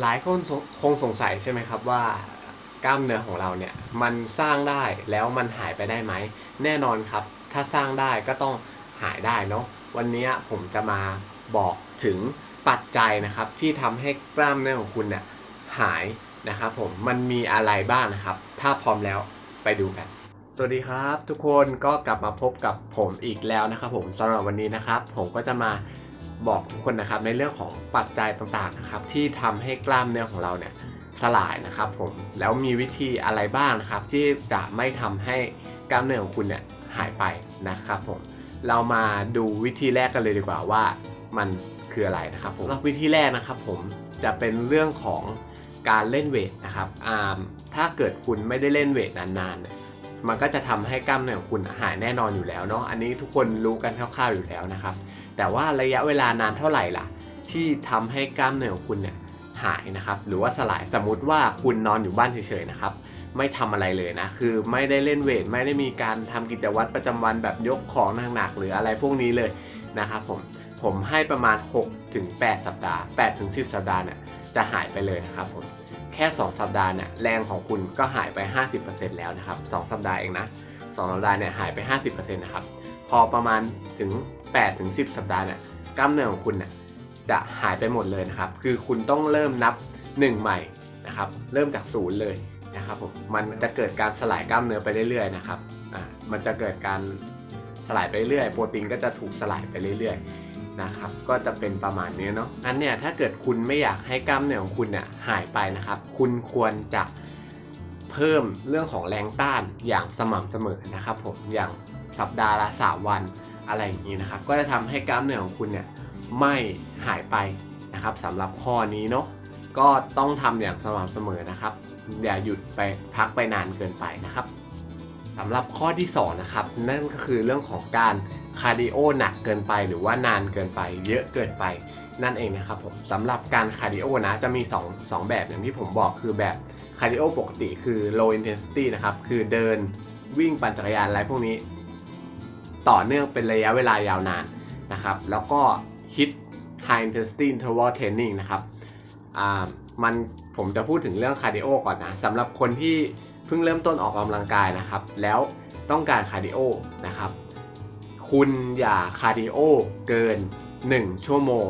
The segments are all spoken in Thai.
หลายคนคงสงสัยใช่ไหมครับว่ากล้ามเนื้อของเราเนี่ยมันสร้างได้แล้วมันหายไปได้ไหม แน่นอนครับ ถ้าสร้างได้ก็ต้องหายได้เนาะวันนี้ผมจะมาบอกถึงปัจจัยนะครับที่ทำให้กล้ามเนื้อของคุณเนี่ยหายนะครับผมมันมีอะไรบ้างนะครับ ถ้าพร้อมแล้วไปดูกัน สวัสดีครับ ทุกคนก็กลับมาพบกับผมอีกแล้วนะครับ ผมสำหรับวันนี้นะครับ ผมก็จะมา บอกทุกคนนะครับในเรื่องของปัจจัยต่างๆนะครับที่ทำให้กล้ามเนื้อของเราเนี่ยสลายนะครับผมแล้วมีวิธีอะไรบ้างนะครับ ที่จะไม่ทำให้กล้ามเนื้อของคุณเนี่ยหายไปนะครับผมเรามาดูวิธีแรกกันเลยดีกว่าว่ามันคืออะไรนะครับผมวิธีแรกนะครับผมจะเป็นเรื่องของการเล่นเวทนะครับถ้าเกิดคุณไม่ได้เล่นเวทนานๆ มันก็จะทำให้กล้ามเนื้อของคุณหายแน่นอนอยู่แล้วเนาะอันนี้ทุกคนรู้กันคร่าวๆอยู่แล้วนะครับ แต่ว่าระยะเวลานานเท่าไหร่ล่ะ ที่ทำให้กล้ามเนื้อของคุณเนี่ยหายนะครับหรือว่าสลายสมมติว่าคุณนอนอยู่บ้านเฉยๆนะครับไม่ทำอะไรเลยนะ คือไม่ได้เล่นเวท ไม่ได้มีการทำกิจวัตรประจำวันแบบยกของหนักๆหรืออะไรพวกนี้เลยนะครับผมผมให้ประมาณ6ถึง8สัปดาห์8ถึง10 สัปดาห์เนี่ยจะหายไปเลยนะครับผมแค่ 2 สัปดาห์เนี่ยแรงของคุณก็หายไป 50%แล้วนะครับ 2 สัปดาห์เองนะ 2 สัปดาห์เนี่ยหายไป 50%นะครับ พอประมาณถึง 8ถึง10 สัปดาห์เนี่ยกล้ามเนื้อของคุณเนี่ยจะหายไปหมดเลยนะครับ คือคุณต้องเริ่มนับ 1 ใหม่นะครับ เริ่มจากศูนย์เลยนะครับผมมันจะเกิดการสลายกล้ามเนื้อไปเรื่อยๆนะครับอ่ามันจะเกิดการสลายไปเรื่อยโปรตีนก็จะถูกสลายไปเรื่อยๆนะครับ ก็จะเป็นประมาณนี้เนาะอันเนี่ยถ้าเกิดคุณไม่อยากให้กล้ามเนื้อของคุณเนี่ยหายไปนะครับ คุณควรจะเพิ่มเรื่องของแรงต้านอย่างสม่ำเสมอนะครับผมอย่างสัปดาห์ละ 3 วัน อะไรอย่างนี้นะครับ ก็จะทำให้กล้ามเนื้อของคุณเนี่ยไม่หายไปนะครับสำหรับข้อนี้เนาะก็ต้องทำอย่างสม่ำเสมอนะครับ อย่าหยุดไปพักไปนานเกินไปนะครับสำหรับข้อที่2นะครับนั่นก็คือเรื่องของการคาร์ดิโอหนักเกินไปหรือว่านานเกินไป เยอะเกินไปนั่นเองนะครับผมสำหรับการคาร์ดิโอนะจะมี2 2แบบอย่างที่ผมบอกคือแบบคาร์ดิโอปกติคือ low intensity นะครับคือเดินวิ่งปั่นจักรยานอะไรพวกนี้ ต่อเนื่องเป็นระยะเวลายาวนานนะครับ แล้วก็ hit high intensity interval training นะครับอ่ามันผมจะพูดถึงเรื่องคาร์ดิโอก่อนนะสำหรับคนที่เพิ่งเริ่มต้นออกกำลังกายนะครับ แล้วต้องการคาร์ดิโอนะครับ คุณอย่าคาร์ดิโอเกิน 1 ชั่วโมง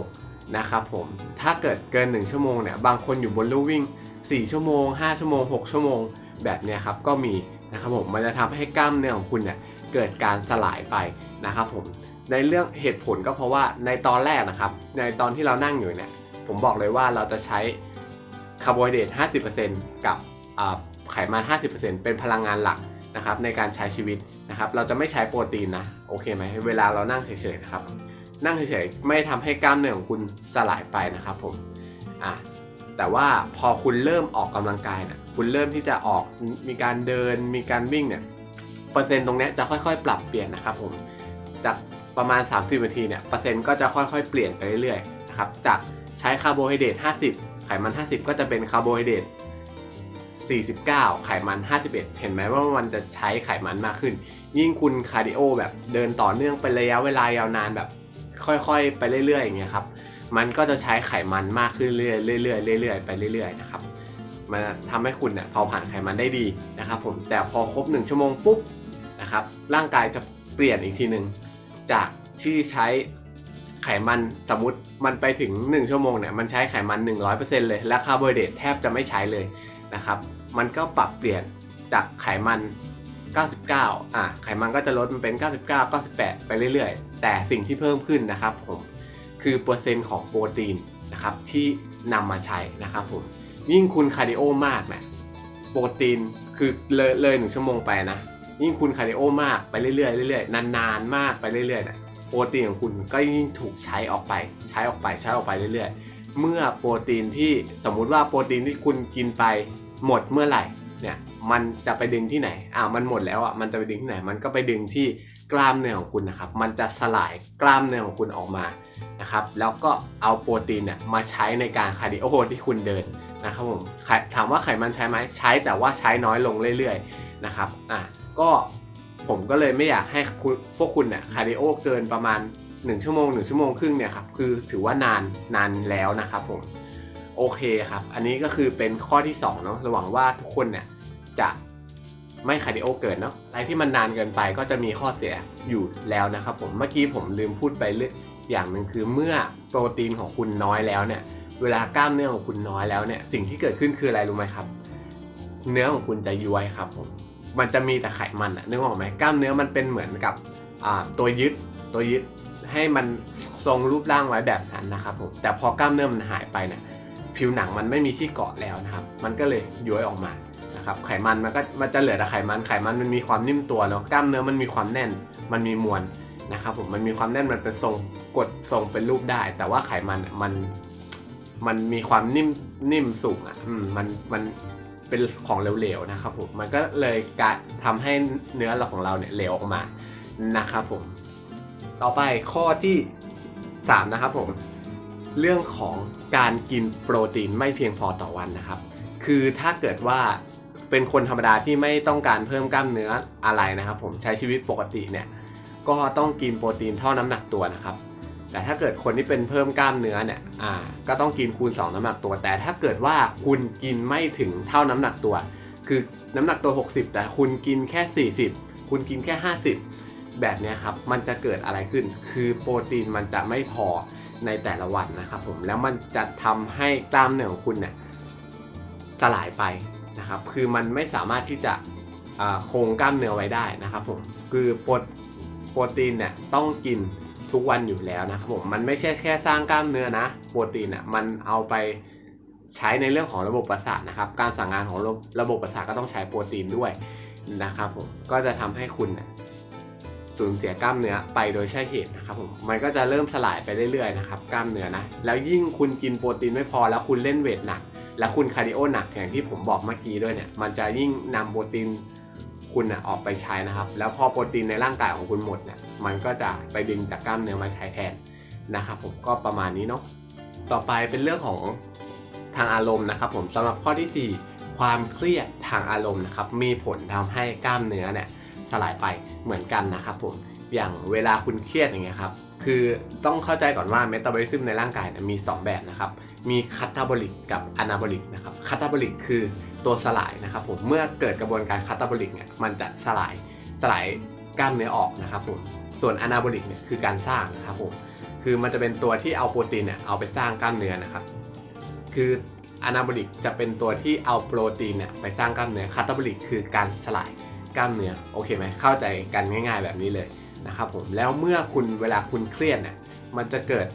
นะครับผม ถ้าเกิดเกิน 1 ชั่วโมงเนี่ย บางคนอยู่บนลู่วิ่ง 4 ชั่วโมง 5 ชั่วโมง 6 ชั่วโมง แบบเนี้ยครับ ก็มีนะครับผม มันจะทำให้กล้ามเนื้อของคุณเนี่ย เกิดการสลายไปนะครับผมในเรื่องเหตุผลก็เพราะว่าในตอนแรกนะครับ ในตอนที่เรานั่งอยู่เนี่ยผมบอกเลยว่าเราจะใช้คาร์โบไฮเดรต50%กับไขมัน 50%เป็นพลังงานหลักนะครับในการใช้ชีวิตนะครับ เราจะไม่ใช้โปรตีนนะโอเคไหมเวลาเรานั่งเฉยๆนะครับ นั่งเฉยๆไม่ทำให้กล้ามเนื้อของคุณสลายไปนะครับผมอะแต่ว่าพอคุณเริ่มออกกำลังกายนะคุณเริ่มที่จะออกมีการเดินมีการวิ่งเนี่ย ต์ตรงนี้จะค่อยๆ ปรับเปลี่ยนนะครับผมจากประมาณ 30นาทีเนี่ยเปอร์เซ็นต์ก็จะค่อยๆ เปลี่ยนไปเรื่อยๆนะครับจากใช้คาร์โบไฮเดรต50 ไขมัน 50 ก็จะเป็นคาร์โบไฮเดรต49 ไขมัน 51 เห็นไหมว่ามันจะใช้ไขมันมากขึ้น ยิ่งคุณคาร์ดิโอแบบเดินต่อเนื่องเป็นระยะเวลายาวนานแบบค่อยๆ ไปเรื่อยๆอย่างเงี้ยครับมันก็จะใช้ไขมันมากขึ้นเรื่อยๆเรื่อยๆเรื่อยๆไปเรื่อยๆนะครับมันทำให้คุณเนี่ยเผาผลาญไขมันได้ดีนะครับผมแต่พอครบ 1 ชั่วโมงปุ๊บ นะครับ ร่างกายจะเปลี่ยนอีกทีหนึ่งจากที่ใช้ไขมันสมมติมันไปถึง 1 ชั่วโมงเนี่ยมันใช้ไขมัน 100%เลย และคาร์โบไฮเดรตแทบจะไม่ใช้เลยนะครับ มันก็ปรับเปลี่ยนจากไขมัน 99 อะไขมันก็จะลดมันเป็น 99 98 ไปเรื่อยๆ แต่สิ่งที่เพิ่มขึ้นนะครับผมคือเปอร์เซ็นต์ของโปรตีนนะครับที่นำมาใช้นะครับผมยิ่งคุณคาร์ดิโอมากนะโปรตีนคือเลยเลยหนึ่งชั่วโมงไปนะ ยิ่งคุณคาร์ดิโอมากไปเรื่อยๆเรื่อยๆนานๆ มากไปเรื่อยๆนะโปรตีนของคุณก็ยิ่งถูกใช้ออกไป ใช้ออกไปใช้ออกไปเรื่อยๆ เมื่อโปรตีนที่สมมุติว่าโปรตีนที่คุณกินไปหมดเมื่อไหร่เนี่ยมันจะไปดึงที่ไหนอ่ามันหมดแล้วอะมันจะไปดึงที่ไหน มันก็ไปดึงที่กล้ามเนื้อของคุณนะครับ มันจะสลายกล้ามเนื้อของคุณออกมานะครับ แล้วก็เอาโปรตีนเนี่ยมาใช้ในการคาร์ดิโอที่คุณเดินนะครับผมถามว่าไขมันใช้ไหมใช้แต่ว่าใช้น้อยลงเรื่อยๆนะครับอ่า ก็ผมก็เลยไม่อยากให้พวกคุณเนี่ยคาร์ดิโอเกินประมาณ 1 ชั่วโมง 1 ชั่วโมงครึ่งเนี่ยครับคือถือว่านานนานแล้วนะครับผมโโอเคครับ อันนี้ก็คือเป็นข้อที่2เนาะระหวังว่าทุกคนเนี่ยจะไม่คาร์ดิโอเกินเนาะอะไรที่มันนานเกินไปก็จะมีข้อเสียอยู่แล้วนะครับผมเมื่อกี้ผมลืมพูดไปเรื่องอย่างหนึ่งคือเมื่อโปรตีนของคุณน้อยแล้วเนี่ย เวลากล้ามเนื้อของคุณน้อยแล้วเนี่ย สิ่งที่เกิดขึ้นคืออะไรรู้ไหมครับ เนื้อของคุณจะย้วยครับผม มันจะมีแต่ไขมันอะนึกออกไหมกล้ามเนื้อมันเป็นเหมือนกับตัวยึดตัวยึดให้มันทรงรูปร่างไว้แบบนั้นนะครับผมแต่พอกล้ามเนื้อมันหายไปเนี่ยผิวหนังมันไม่มีที่เกาะแล้วนะครับ มันก็เลยย้วยออกมานะครับไขมันมันก็มันจะเหลือแต่ไขมันไขมันมันมีความนิ่มตัวแล้วกล้ามเนื้อมันมีความแน่น มันมีมวลนะครับผมมันมีความแน่นมันเป็นทรงกดทรงเป็นรูปได้ แต่ว่าไขมันมันมันมีความนิ่มนิ่มสูงอะมันมัน เป็นของเหลวๆนะครับผมมันก็เลยการทำให้เนื้อเราของเราเนี่ยเหลวออกมานะครับผม ต่อไปข้อที่3นะครับผมเรื่องของการกินโปรตีนไม่เพียงพอต่อวันนะครับ คือถ้าเกิดว่าเป็นคนธรรมดาที่ไม่ต้องการเพิ่มกล้ามเนื้ออะไรนะครับ ผมใช้ชีวิตปกติเนี่ยก็ต้องกินโปรตีนเท่าน้ำหนักตัวนะครับ แต่ถ้าเกิดคนที่เป็นเพิ่มกล้ามเนื้อเนี่ยอ่าก็ต้องกินคูณ 2 น้ำหนักตัว แต่ถ้าเกิดว่าคุณกินไม่ถึงเท่าน้ำหนักตัว คือน้ำหนักตัว 60 แต่คุณกินแค่ 40 คุณกินแค่ 50 แบบนี้ครับมันจะเกิดอะไรขึ้น คือโปรตีนมันจะไม่พอในแต่ละวันนะครับผมแล้วมันจะทำให้กล้ามเนื้อของคุณเนี่ยสลายไปนะครับ คือมันไม่สามารถที่จะคงกล้ามเนื้อไว้ได้นะครับผมคือโปรตีนเนี่ยต้องกิน ทุกวันอยู่แล้วนะครับผมมันไม่ใช่แค่สร้างกล้ามเนื้อนะโปรตีนอะมันเอาไปใช้ในเรื่องของระบบประสาทนะครับ การสั่งงานของระบบประสาทก็ต้องใช้โปรตีนด้วยนะครับผมก็จะทำให้คุณสูญเสียกล้ามเนื้อไปโดยใช่เหตุนะครับผมมันก็จะเริ่มสลายไปเรื่อยๆนะครับกล้ามเนื้อนะแล้วยิ่งคุณกินโปรตีนไม่พอแล้วคุณเล่นเวทหนักแล้วคุณคาร์ดิโอหนักอย่างที่ผมบอกเมื่อกี้ด้วยเนี่ยมันจะยิ่งนำโปรตีน คุณนะออกไปใช้นะครับ แล้วพอโปรตีนในร่างกายของคุณหมดเนี่ยมันก็จะไปดึงจากกล้ามเนื้อมาใช้แทนนะครับผมก็ประมาณนี้เนาะต่อไปเป็นเรื่องของทางอารมณ์นะครับ ผมสำหรับข้อที่ 4 ความเครียดทางอารมณ์นะครับ มีผลทำให้กล้ามเนื้อเนี่ยสลายไปเหมือนกันนะครับผมอย่างเวลาคุณเครียดอย่างเงี้ยครับคือต้องเข้าใจก่อนว่าเมตาบอลิซึมในร่างกายมี 2 แบบนะครับ มีคาตาบอลิกกับอนาบอลิกนะครับคาตาบอลิกคือตัวสลายนะครับผมเมื่อเกิดกระบวนการคาตาบอลิกเนี่ยมันจะสลายสลายกล้ามเนื้อออกนะครับผมส่วนอนาบอลิกเนี่ยคือการสร้างนะครับผมคือมันจะเป็นตัวที่เอาโปรตีนเนี่ยเอาไปสร้างกล้ามเนื้อนะครับ คืออนาบอลิกจะเป็นตัวที่เอาโปรตีนเนี่ยไปสร้างกล้ามเนื้อคาตาบอลิกคือการสลายกล้ามเนื้อโอเคไหมเข้าใจกันง่าย ๆ แบบนี้เลยนะครับผมแล้วเมื่อคุณเวลาคุณเครียดเนี่ยมันจะเกิด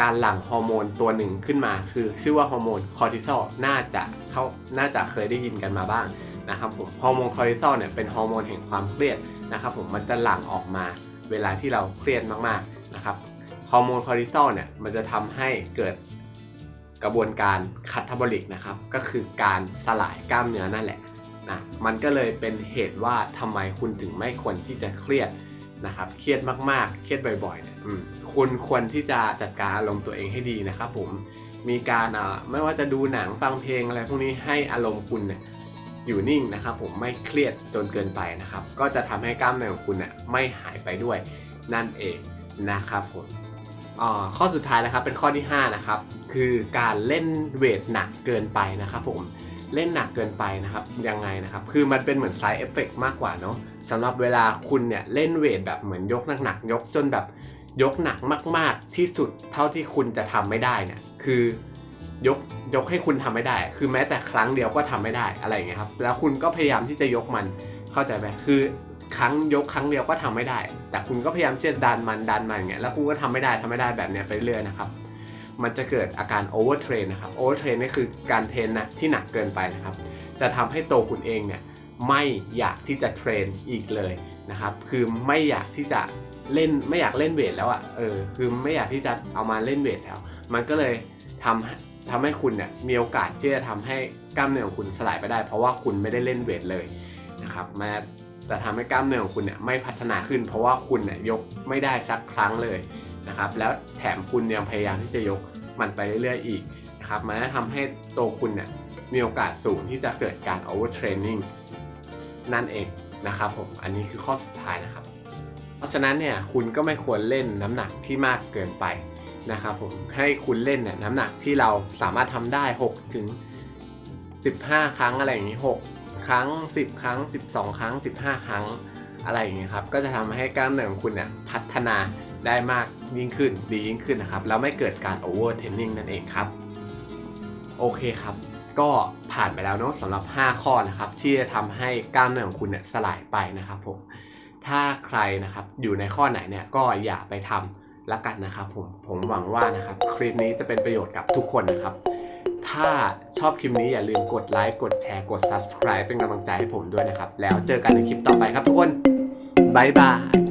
การหลั่งฮอร์โมนตัวหนึ่งขึ้นมา คือชื่อว่าฮอร์โมนคอร์ติซอลน่าจะเขาน่าจะเคยได้ยินกันมาบ้างนะครับผมฮอร์โมนคอร์ติซอลเนี่ยเป็นฮอร์โมนแห่งความเครียดนะครับผมมันจะหลั่งออกมาเวลาที่เราเครียดมากๆนะครับฮอร์โมนคอร์ติซอลเนี่ยมันจะทำให้เกิดกระบวนการคาตาบอลิกนะครับก็คือการสลายกล้ามเนื้อนั่นแหละนะมันก็เลยเป็นเหตุว่าทำไมคุณถึงไม่ควรที่จะเครียด นะครับเครียดมากๆ เครียดบ่อยๆเนี่ยคุณควรที่จะจัดการอารมณ์ตัวเองให้ดีนะครับผมมีการไม่ว่าจะดูหนังฟังเพลงอะไรพวกนี้ให้อารมณ์คุณเนี่ยอยู่นิ่งนะครับผมไม่เครียดจนเกินไปนะครับ ก็จะทำให้กล้ามเนื้อของคุณเนี่ยไม่หายไปด้วยนั่นเองนะครับผมข้อสุดท้ายนะครับเป็นข้อที่ 5 นะครับ คือการเล่นเวทหนักเกินไปนะครับผม เล่นหนักเกินไปนะครับยังไงนะครับ คือมันเป็นเหมือนไซเอฟเฟกมากกว่าเนาะสำหรับเวลาคุณเนี่ยเล่นเวทแบบเหมือนยกหนักๆยกจนแบบยกหนักมาก ๆ ที่สุดเท่าที่คุณจะทำไม่ได้เนี่ยคือยกยกให้คุณทำไม่ได้ คือแม้แต่ครั้งเดียวก็ทำไม่ได้อะไรอย่างเงี้ยครับแล้วคุณก็พยายามที่จะยกมันเข้าใจไหมคือครั้งยกครั้งเดียวก็ทำไม่ได้ แต่คุณก็พยายามจะดันมันดันมันอย่างเงี้ยแล้วคุณก็ทำไม่ได้ทำไม่ได้แบบเนี้ยไปเรื่อยนะครับ มันจะเกิดอาการโอเวอร์เทรนนะครับโอเวอร์เทรนนี่คือการเทรนนะที่หนักเกินไปนะครับ จะทำให้ตัวคุณเองเนี่ยไม่อยากที่จะเทรนอีกเลยนะครับ คือไม่อยากที่จะเล่นไม่อยากเล่นเวทแล้วอะ่ะเออคือไม่อยากที่จะเอามาเล่นเวทแล้ว มันก็เลยทำทำให้คุณเนี่ยมีโอกาสที่จะทำให้กล้ามเนื้อของคุณสลายไปได้ เพราะว่าคุณไม่ได้เล่นเวทเลยนะครับมา แต่ทำให้กล้ามเนื้อของคุณเนี่ยไม่พัฒนาขึ้น เพราะว่าคุณเนี่ยยกไม่ได้สักครั้งเลยนะครับ แล้วแถมคุณยังพยายามที่จะยกมันไปเรื่อยๆอีกนะครับ มันจะทำให้ตัวคุณเนี่ยมีโอกาสสูงที่จะเกิดการ overtraining นั่นเองนะครับผม อันนี้คือข้อสุดท้ายนะครับ เพราะฉะนั้นเนี่ยคุณก็ไม่ควรเล่นน้ำหนักที่มากเกินไปนะครับผม ให้คุณเล่นเนี่ยน้ำหนักที่เราสามารถทำได้6ถึง15 ครั้งอะไรอย่างนี้6 ครั้ง 10 ครั้ง 12 ครั้ง 15 ครั้งอะไรอย่างเงี้ยครับก็จะทำให้กล้ามเนื้อของคุณเนี่ยพัฒนาได้มากยิ่งขึ้นดียิ่งขึ้นนะครับแล้วไม่เกิดการโอเวอร์เทรนนิ่งนั่นเองครับโอเคครับ ก็ผ่านไปแล้วเนาะสำหรับ 5 ข้อนะครับที่จะทำให้กล้ามเนื้อของคุณเนี่ยสลายไปนะครับผมถ้าใครนะครับอยู่ในข้อไหนเนี่ยก็อย่าไปทำละกันนะครับผมผมหวังว่านะครับคลิปนี้จะเป็นประโยชน์กับทุกคนนะครับ ถ้าชอบคลิปนี้อย่าลืมกดไลค์ กดแชร์ กด subscribe เป็นกำลังใจให้ผมด้วยนะครับ แล้วเจอกันในคลิปต่อไปครับทุกคน บ๊ายบาย